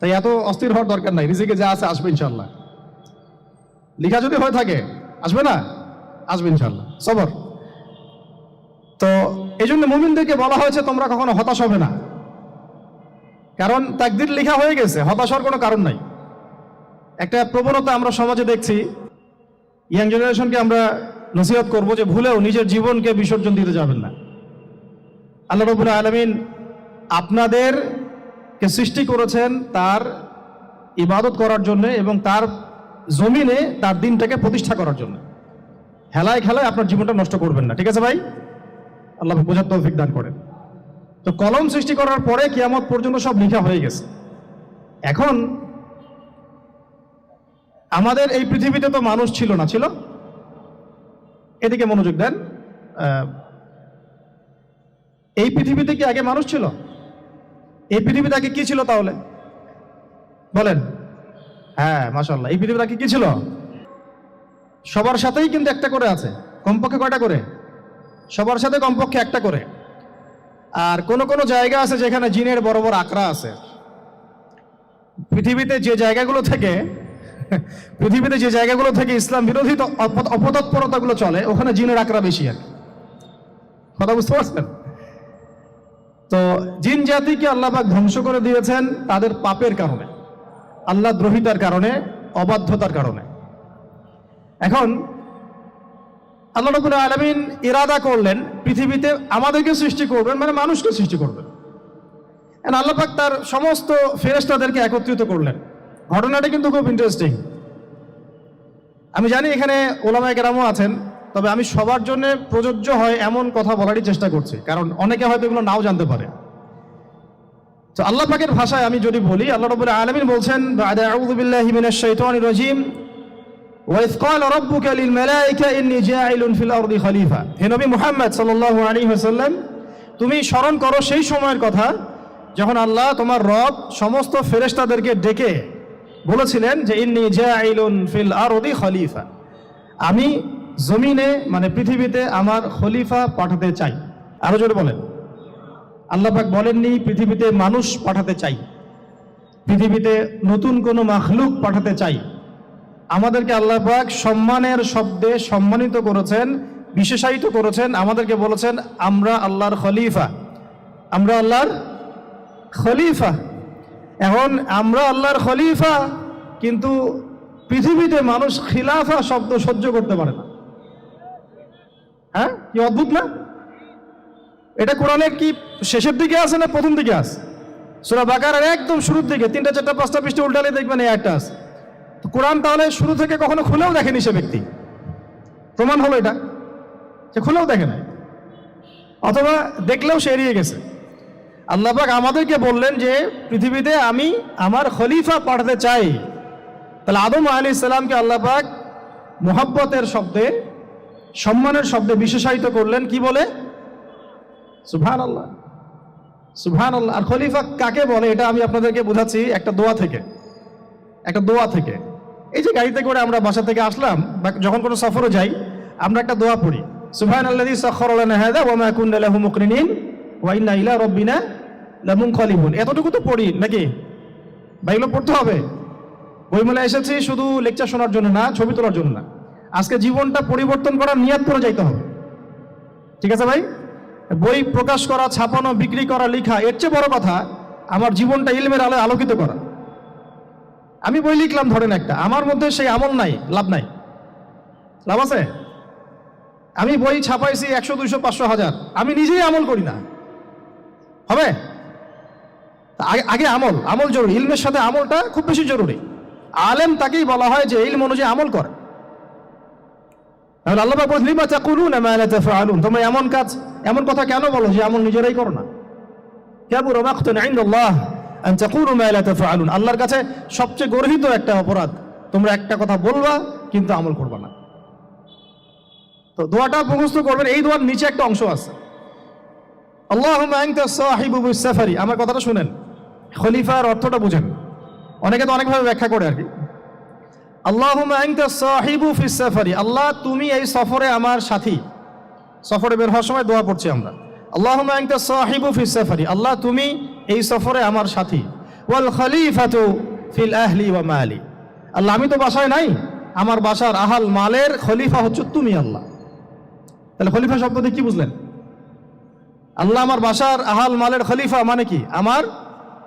তাই এত অস্থির হওয়ার দরকার নাই, রিজিকে যা আছে আসবে ইনশাল্লাহ লিখা যদি হয়ে থাকে, আসবে না? আসবে ইনশাল্লাহ সবর। তো এই জন্য মুমিনদেরকে বলা হয়েছে, তোমরা কখনো হতাশ হবে না। কারণ তাকদির লেখা হয়ে গেছে, হতাশ হওয়ার কোনো কারণ নাই। একটা প্রবণতা আমরা সমাজে দেখছি, ইয়াং জেনারেশনকে আমরা নসিহত করব যে ভুলেও নিজের জীবনকে বিসর্জন দিতে যাবেন না। আল্লাহ রবুল্লা আলমিন আপনাদেরকে সৃষ্টি করেছেন তার ইবাদত করার জন্য এবং তার জমিনে তার দিনটাকে প্রতিষ্ঠা করার জন্য। হেলায় খেলায় আপনার জীবনটা নষ্ট করবেন না, ঠিক আছে ভাই? আল্লাহ বোঝার তৌফিক দান করেন। তো কলম সৃষ্টি করার পরে কিয়ামত পর্যন্ত সব লেখা হয়ে গেছে। এখন আমাদের এই পৃথিবীতে তো মানুষ ছিল না, ছিল? এদিকে মনোযোগ দেন। এই পৃথিবীতে কি আগে মানুষ ছিল? এই পৃথিবীতে আগে কি ছিল তাহলে? বলেন। হ্যাঁ মাশাল্লাহ এই পৃথিবীতে আগে কি ছিল? সবার সাথেই কিন্তু একটা করে আছে। কমপক্ষে কয়টা করে? সবার সাথে কমপক্ষে একটা করে। আর কোন কোন জায়গা আছে যেখানে জিনের বড় বড় আকড়া আছে। পৃথিবীতে যে জায়গাগুলো থেকে, পৃথিবীতে যে জায়গাগুলো থেকে ইসলাম বিরোধী অপতৎপরতাগুলো চলে, ওখানে জিনের আকড়া বেশি আর। কথা বুঝতে পারছেন? তো জিন জাতিকে আল্লাহ পাক ধ্বংস করে দিয়েছেন তাদের পাপের কারণে। আল্লাহ দ্রোহিতার কারণে, অবাধ্যতার কারণে। এখন আল্লাহ রবুল আলমিন ইরাদা করলেন, পৃথিবীতে আমাদেরকে সৃষ্টি করবেন মানে মানুষকে সৃষ্টি করবেন। And আল্লাহ পাক তার সমস্ত ফেরেশতাদেরকে একত্রিত করলেন। ঘটনাটা কিন্তু খুব ইন্টারেস্টিং আমি জানি এখানে ওলামায় কেরামও আছেন তবে আমি সবার জন্য প্রযোজ্য হয় এমন কথা বলারই চেষ্টা করছি কারণ অনেকে হয়তো এগুলো নাও জানতে পারে তো আল্লাহ পাকের ভাষায় আমি যদি বলি আল্লাহ রবুল আলমিন বলছেন বাদা আউযু বিল্লাহি মিনাশ শাইতানির রাজিম وإذ قال ربك للملائكة إني جاعل في الأرض خليفة হে নবী মুহাম্মদ সাল্লাল্লাহু আলাইহি ওয়াসাল্লাম তুমি স্মরণ করো সেই সময়ের কথা যখন আল্লাহ তোমার রব সমস্ত ফেরেশতাদেরকে ডেকে বলেছিলেন যে ইন্নি জাইলুন ফিল আরদি খলিফা আমি জমিনে মানে পৃথিবীতে আমার খলিফা পাঠাতে চাই। আরও জোরে বলেন। আল্লাহ পাক বলেননি, পৃথিবীতে মানুষ পাঠাতে চাই। পৃথিবীতে নতুন কোনো মাখলুক পাঠাতে চাই। আমাদেরকে আল্লাহ পাক সম্মানের শব্দে সম্মানিত করেছেন, বিশেষায়িত করেছেন, আমাদেরকে বলেছেন, আমরা আল্লাহর খলিফা। আমরা আল্লাহর খলিফা। এখন আমরা আল্লাহর খলিফা, কিন্তু পৃথিবীতে মানুষ খিলাফা শব্দ সহ্য করতে পারে না। হ্যাঁ? কি অদ্ভুত না? এটা কোরআনের কি শেষের দিকে আছে না প্রথম দিকে আছে? সুরা বাকারের একদম শুরুর দিকে, তিনটা, চারটা, পাঁচটা পৃষ্ঠে উল্টালে দেখবেন এই একটা আছে। তো কোরআন তাহলে শুরু থেকে কখনো খুলেও দেখেনি সে ব্যক্তি। প্রমাণ হলো এটা, সে খুলেও দেখে না অথবা দেখলেও সে এড়িয়ে গেছে। আল্লাপাক আমাদেরকে বললেন যে, পৃথিবীতে আমি আমার খলিফা পাঠাতে চাই। তাহলে আদম আলী ইসলামকে আল্লাপাক মোহাব্বতের শব্দে সম্মানের শব্দে বিশেষায়িত করলেন, কি বলে? সুভান আল্লাহ সুভান আল্লাহ আর খলিফা কাকে বলে, এটা আমি আপনাদেরকে বোঝাচ্ছি একটা দোয়া থেকে। একটা দোয়া থেকে। এই যে গাড়িতে করে আমরা বাসা থেকে আসলাম, বা যখন কোনো সফরে যাই, আমরা একটা দোয়া পড়ি। সুবহান আল্লাযী সাখখারা লানা ওয়া মা কুননা লাহু মুকরিনিন ওয়া ইন্না ইলা রাব্বিনা লামুনকালিবুন। এতটুকু তো পড়ি, নাকি? বা এগুলো পড়তে হবে। বইমেলা এসেছি শুধু লেকচার শোনার জন্য না, ছবি তোলার জন্য না। আজকে জীবনটা পরিবর্তন করার নিয়াত করে যাইতে হবে। ঠিক আছে ভাই? বই প্রকাশ করা, ছাপানো, বিক্রি করা, লেখা, এর চেয়ে বড় কথা, আমার জীবনটা ইলমের আলোয় আলোকিত করা। আমি বই লিখলাম, ধরেন একটা। আমার মধ্যে সেই আমল নাই, লাভ নাই। লাভ আছে? আমি বই ছাপাইছি একশো, দুইশো, পাঁচশো, হাজার। আমি নিজেই আমল করি না। হবে? আগে আমল। আমল জরুরি। ইলমের সাথে আমলটা খুব বেশি জরুরি। আলেম তাকেই বলা হয় যে, ইলম অনুযায়ী আমল করে। তাহলে আল্লাহ বলেন, লিমা তাকুলুনা মা লা তোমরা এমন কাজ এমন কথা কেন বলো যে এমন নিজেরাই করো না? কাবুরা মাকতান ইনদাল্লাহ আন তাকুলু মা লা তাফআলুন? আল্লাহর কাছে সবচেয়ে গর্হিত একটা অপরাধ তোমরা একটা কথা বলবা কিন্তু আমল করবা না। তো দোয়াটা মুখস্থ করবেন এই দোয়ার নিচে একটা অংশ আছে। বিস সাফারি। আমার কথাটা শুনেন। খলিফার অর্থটা বুঝেন। অনেকে তো অনেকভাবে ব্যাখ্যা করে আর কি। আল্লাহুম্মা আনতা সাহিবু ফিস সাফারি। আল্লাহ, তুমি এই সফরে আমার সাথী। সফরে বের হওয়ার সময় দোয়া পড়ছি আমরা। আল্লাহুম্মা আনতা সাহিবু ফিস সাফারি। আল্লাহ, তুমি এই সফরে আমার সাথী। ওয়াল খলিফাতু ফিল আহলি ওয়া মালি। আল্লাহ, আমি তো বাসায় নাই। আমার বাসার আহাল মালের খলিফা হচ্ছে তুমি, আল্লাহ। তাহলে খলিফা শব্দ দিয়ে কি বুঝলেন? আল্লাহ, আমার বাসার আহাল মালের খলিফা মানে কি? আমার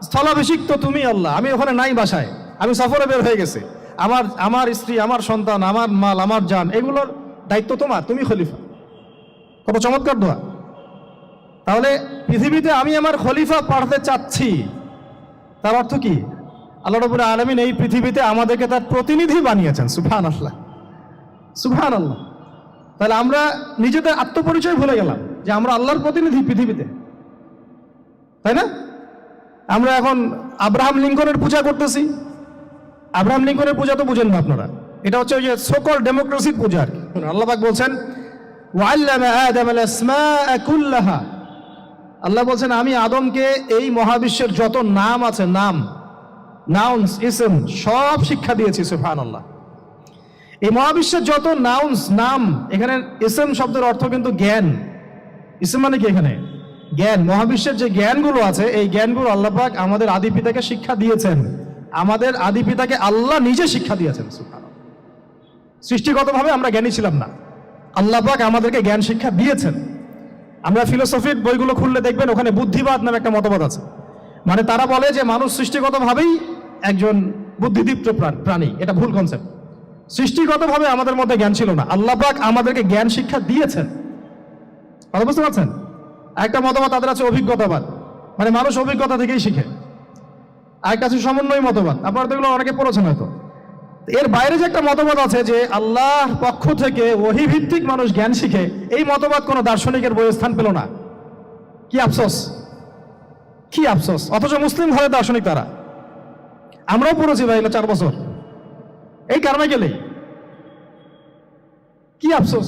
স্থলাভিষিক্ত তুমি, আল্লাহ। আমি ওখানে নাই বাসায়। আমি সফরে বের হয়ে গেছি। আমার আমার স্ত্রী, আমার সন্তান, আমার মাল, আমার জান এগুলোর দায়িত্ব তোমার, তুমি খলিফা। কত চমৎকার দোয়া। তাহলে পৃথিবীতে আমি আমার খলিফা পাঠাতে চাচ্ছি, তার অর্থ কি? আল্লাহ রবুল আলমিন এই পৃথিবীতে আমাদেরকে তার প্রতিনিধি বানিয়েছেন সুফান আল্লাহ সুফান আল্লাহ তাহলে আমরা নিজেদের আত্মপরিচয় ভুলে গেলাম, যে আমরা আল্লাহর প্রতিনিধি পৃথিবীতে। তাই না? আমরা এখন আব্রাহাম লিঙ্কনের পূজা করতেছি আব্রাহাম লিঙ্কনের পূজা তো বুঝেন না আপনারা। এটা হচ্ছে ওই যে সকল ডেমোক্রেসির পূজা আর কি। বলছেন আল্লাহ বলছেন, আমি আদমকে এই মহাবিশ্বের যত নাম আছে, নাম নাউন্স ইসম সব শিক্ষা দিয়েছি সুফান আল্লাহ এই মহাবিশ্বের যত নাউন্স নাম, এখানে ইসম শব্দের অর্থ কিন্তু জ্ঞান। ইসম মানে কি এখানে? জ্ঞান। মহাবিশ্বের যে জ্ঞানগুলো আছে, এই জ্ঞানগুলো আল্লাহ পাক আমাদের আদি পিতাকে শিক্ষা দিয়েছেন। আমাদের আদি পিতাকে আল্লাহ নিজে শিক্ষা দিয়েছেন। সৃষ্টিগতভাবে আমরা জ্ঞানী ছিলাম না। আল্লাহ পাক আমাদেরকে জ্ঞান শিক্ষা দিয়েছেন। আমরা ফিলোসফির বইগুলো খুললে দেখবেন ওখানে বুদ্ধিবাদ নামে একটা মতবাদ আছে। মানে তারা বলে যে মানুষ সৃষ্টিগতভাবেই একজন বুদ্ধিদীপ্ত প্রাণ- প্রাণী। এটা ভুল কনসেপ্ট সৃষ্টিগতভাবে আমাদের মধ্যে জ্ঞান ছিল না। আল্লাহ পাক আমাদেরকে জ্ঞান শিক্ষা দিয়েছেন। কথা বুঝতে পারছেন? একটা মতবাদ তাদের আছে অভিজ্ঞতাবাদ। মানে মানুষ অভিজ্ঞতা থেকেই শিখে। আরেকটা আছে সমন্বয় মতবাদ। আপনারা তো এগুলো অনেকে পড়েছেন হয়তো। এর বাইরে যে একটা মতবাদ আছে যে আল্লাহর পক্ষ থেকে ওহি ভিত্তিক মানুষ জ্ঞান শিখে, এই মতবাদ কোনো দার্শনিকের বইয়ে স্থান পেল না। কি আফসোস? কি আফসোস? অথচ মুসলিম ঘরে দার্শনিক তারা। আমরাও পড়েছি ভাই চার বছর। এই কারণে গেলেই কি আফসোস?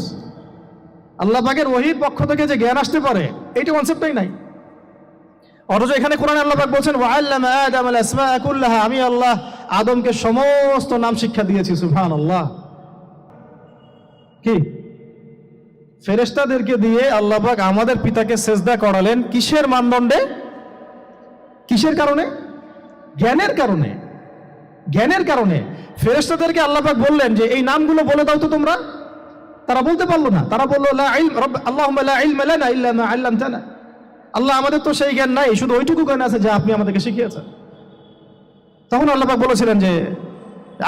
আল্লাহ পাকের ওহির পক্ষ থেকে যে জ্ঞান আসতে পারে, এইটা কনসেপ্টটাই নাই। অথচ এখানে কোরআন আল্লাহ বলছেন আমি আল্লাহ আদমকে সমস্ত নাম শিক্ষা দিয়েছি, সুবহানাল্লাহ। কি? ফেরেশতাদেরকে দিয়ে আল্লাহ পাক আমাদের পিতাকে সেজদা করালেন কিসের মানদণ্ডে? কিসের কারণে? জ্ঞানের কারণে। জ্ঞানের কারণে। ফেরেশতাদেরকে আল্লাহ পাক বললেন যে, এই নামগুলো বলে দাও তো তোমরা। তারা বলতে পারল না। তারা বলল মা আল্লামতানা। আল্লাহ আমাদের তো সেই জ্ঞান নাই, শুধু ওইটুকু জ্ঞান আছে যা আপনি আমাদেরকে শিখিয়েছেন। তখন আল্লাহ বলেছিলেন যে,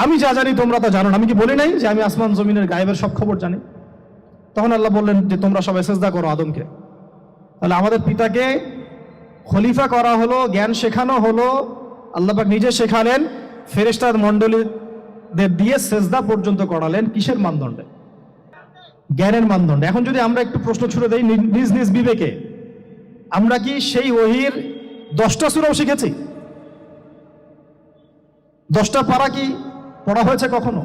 আমি যা জানি তোমরা তা জানো আমি কি বলি নাই যে আমি আসমান জমিনের গায়েবের সব খবর জানি? তখন আল্লাহ বললেন যে, তোমরা সবাই সেজদা করো আদমকে। তাহলে আমাদের পিতাকে খলিফা করা হলো, জ্ঞান শেখানো হলো। আল্লাহ পাক নিজে শেখালেন, ফেরেশতার মণ্ডলীদের দিয়ে সেজদা পর্যন্ত করালেন কিসের মানদণ্ডে? জ্ঞানের মানদণ্ড। এখন যদি আমরা একটু প্রশ্ন ছুড়ে দিই নিজ নিজ বিবেকে। আমরা কি সেই ওহির দশটা সুরাও শিখেছি? দশটা পারা কি পড়া হয়েছে কখনো?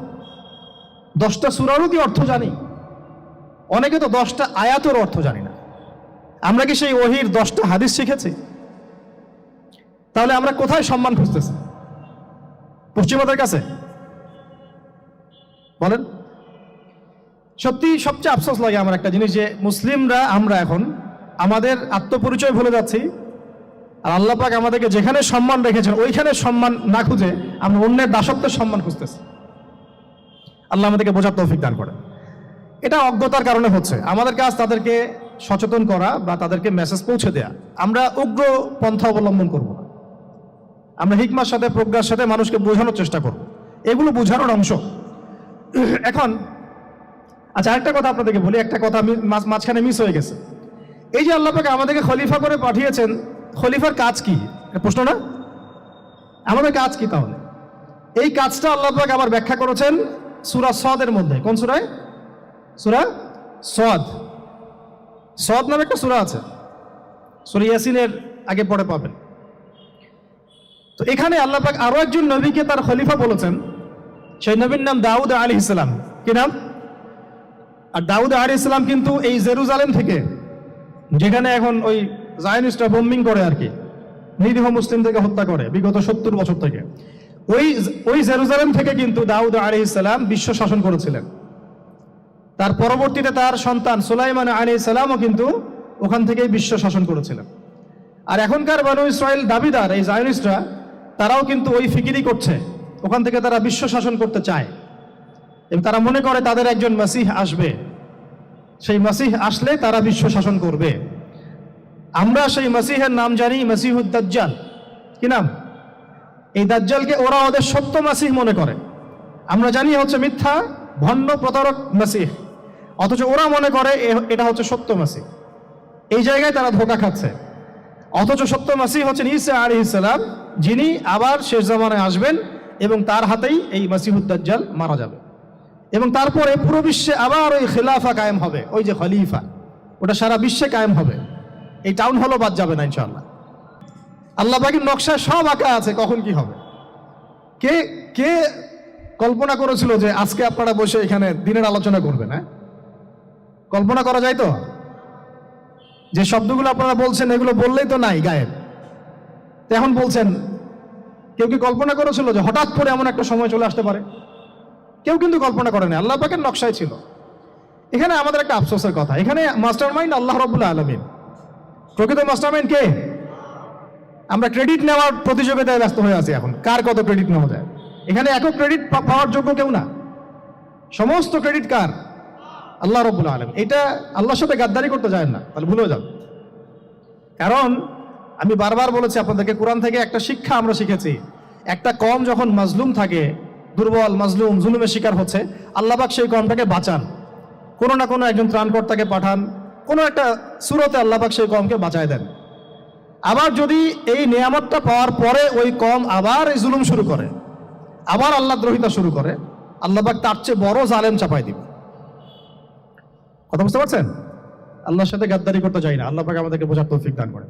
দশটা সুরারও কি অর্থ জানি? অনেকে তো দশটা আয়াতের অর্থ জানি না। আমরা কি সেই ওহির দশটা হাদিস শিখেছি? তাহলে আমরা কোথায় সম্মান খুঁজতেছি? পশ্চিমাদের কাছে। বলেন। সত্যি সবচেয়ে আফসোস লাগে আমার একটা জিনিস যে, মুসলিমরা, আমরা এখন আমাদের আত্মপরিচয় ভুলে যাচ্ছি। আর আল্লাহ পাক আমাদেরকে যেখানে সম্মান রেখেছেন, ওইখানে সম্মান না খুঁজে আমরা অন্যের দাসত্বের সম্মান খুঁজতেছি। আল্লাহ আমাদেরকে বোঝার তৌফিক দান করে এটা অজ্ঞতার কারণে হচ্ছে। আমাদের কাজ তাদেরকে সচেতন করা বা তাদেরকে মেসেজ পৌঁছে দেয়া, আমরা উগ্র পন্থা অবলম্বন করব না। আমরা হিকমার সাথে, প্রজ্ঞার সাথে মানুষকে বোঝানোর চেষ্টা করব। এগুলো বোঝানোর অংশ। এখন আচ্ছা আরেকটা কথা আপনাদেরকে বলি। একটা কথা আমি মাঝখানে মিস হয়ে গেছে। এই যে আল্লাহ আমাদেরকে খলিফা করে পাঠিয়েছেন, খলিফার কাজ কি? প্রশ্ন না? আমাদের কাজ কি তাহলে? এই কাজটা আল্লাপাক আবার ব্যাখ্যা করেছেন সুরা সদের মধ্যে। কোন সুরায়? সুরা সদ। সদ নামে একটা সুরা আছে। সুরা ইয়াসিনের আগে পরে পাবেন। তো এখানে আল্লাহ পাক আরও একজন নবীকে তার খলিফা বলেছেন। সেই নবীর নাম দাউদ আলী ইসলাম কি নাম? আর দাউদ আলী ইসলাম কিন্তু এই জেরুজালেম থেকে যেখানে এখন ওই জায়নিস্টরা বোম্বিং করে আর কি। নিরীহ মুসলিমদেরকে হত্যা করে বিগত সত্তর বছর থেকে। ওই ওই জেরুজালেম থেকে কিন্তু দাউদ আলী ইসলাম বিশ্ব শাসন করেছিলেন। তার পরবর্তীতে তার সন্তান সুলাইমান আলী ইসলামও কিন্তু ওখান থেকেই বিশ্ব শাসন করেছিলেন। আর এখনকার বানু ইসরায়েল দাবিদার, এই জায়নিস্টরা, তারাও কিন্তু ওই ফিকিরি করছে। ওখান থেকে তারা বিশ্ব শাসন করতে চায়। এবং তারা মনে করে তাদের একজন মাসিহ আসবে। সেই মাসিহ আসলে তারা বিশ্ব শাসন করবে। আমরা সেই মাসিহের নাম জানি মাসিহুদ দাজ্জাল। কি নাম? এই দাজ্জালকে ওরা ওদের সত্য মাসিহ মনে করে। আমরা জানি হচ্ছে মিথ্যা, ভণ্ড, প্রতারক মাসিহ। অথচ ওরা মনে করে এটা হচ্ছে সত্য মাসিহ। এই জায়গায় তারা ধোকা খাচ্ছে। অথচ সত্য মাসিহ হচ্ছেন ঈসা আলী ইসলাম যিনি আবার শেষ জামানায় আসবেন এবং তার হাতেই এই মাসিহুদ্দাজ্জাল মারা যাবে। এবং তারপরে পুরো বিশ্বে আবার ওই খেলাফা কায়েম হবে, ওই যে খলিফা। ওটা সারা বিশ্বে কায়েম হবে। এই টাউন হলও বাদ যাবে না ইনশাল্লাহ আল্লাহ পাখির নকশায় সব আঁকা আছে, কখন কি হবে? কে কে কল্পনা করেছিল যে আজকে আপনারা বসে এখানে দিনের আলোচনা করবেন হ্যাঁ? কল্পনা করা যায় তো? যে শব্দগুলো আপনারা বলছেন, এগুলো বললেই তো নাই গায়েব। এখন বলছেন, কেউ কি কল্পনা করেছিল যে হঠাৎ করে এমন একটা সময় চলে আসতে পারে? কেউ কিন্তু কল্পনা করেনি, আল্লাহ পাকের নকশায় ছিল। এখানে আমাদের একটা আফসোসের কথা, এখানে মাস্টার মাইন্ড আল্লাহ রবুল্লা আলমিন। প্রকৃত মাস্টার মাইন্ড কে? আমরা ক্রেডিট নেওয়ার প্রতিযোগিতায় ব্যস্ত হয়ে আছি এখন, কার কত ক্রেডিট নেওয়া যায়? এখানে একক ক্রেডিট পাওয়ার যোগ্য কেউ না। সমস্ত ক্রেডিট কার? আল্লাহ রব্বুল আলম এটা আল্লাহর সাথে গাদ্দারি করতে যায় না, তাহলে ভুলেও যান কারণ, আমি বারবার বলেছি আপনাদেরকে, কোরআন থেকে একটা শিক্ষা আমরা শিখেছি। একটা কম যখন মাজলুম থাকে দুর্বল, মাজলুম, জুলুমের শিকার হচ্ছে। আল্লাহবাক সেই কমটাকে বাঁচান। কোনো না কোনো একজন ত্রাণকর্তাকে পাঠান। কোনো একটা সুরতে আল্লাহবাক সেই কমকে বাঁচায় দেন। আবার যদি এই নিয়ামতটা পাওয়ার পরে ওই কম আবার এই জুলুম শুরু করে, আবার আল্লাহ দ্রোহিতা শুরু করে, আল্লাহবাক তার চেয়ে বড় জালেম চাপাই দিবে। কথা বুঝতে পারছেন? আল্লাহর সাথে গাদ্দারি করতে চাই না। আল্লাহ পাক আমাদেরকে বোঝার তৌফিক দান করেন।